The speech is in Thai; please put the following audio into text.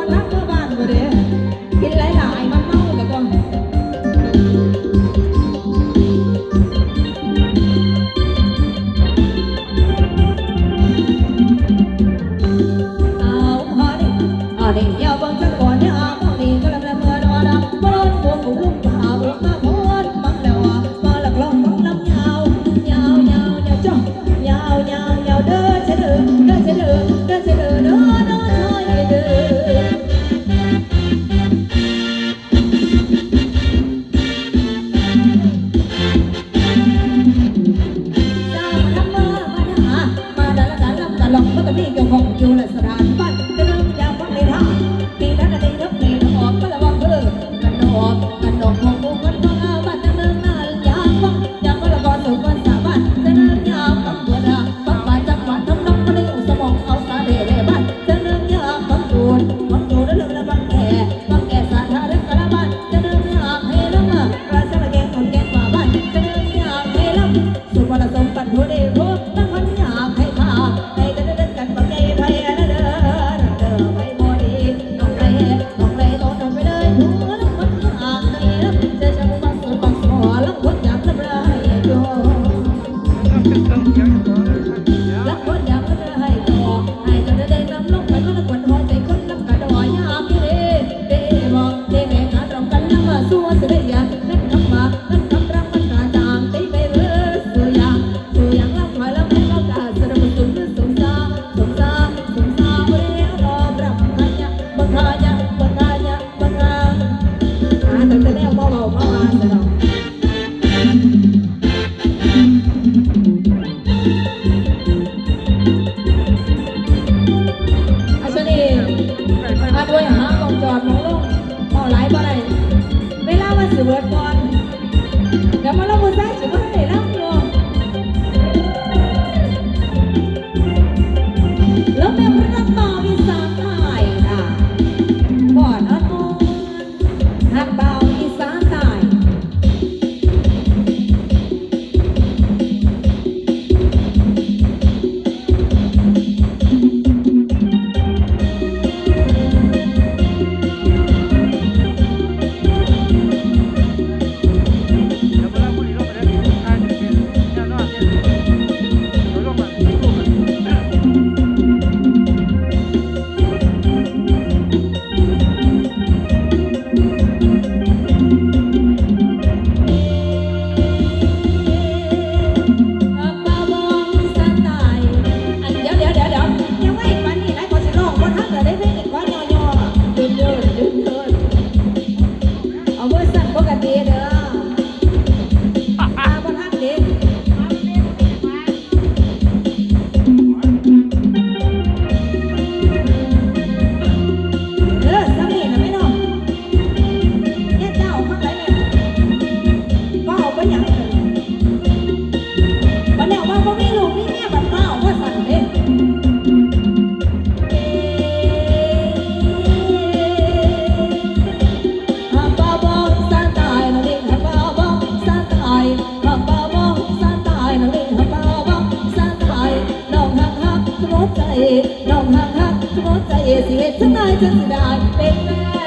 คนรักเพื่อบ้านมาเด้ ใจน้องหักหักทุกใจเสียทั้งนายทั้งเสีดายเป็นแม่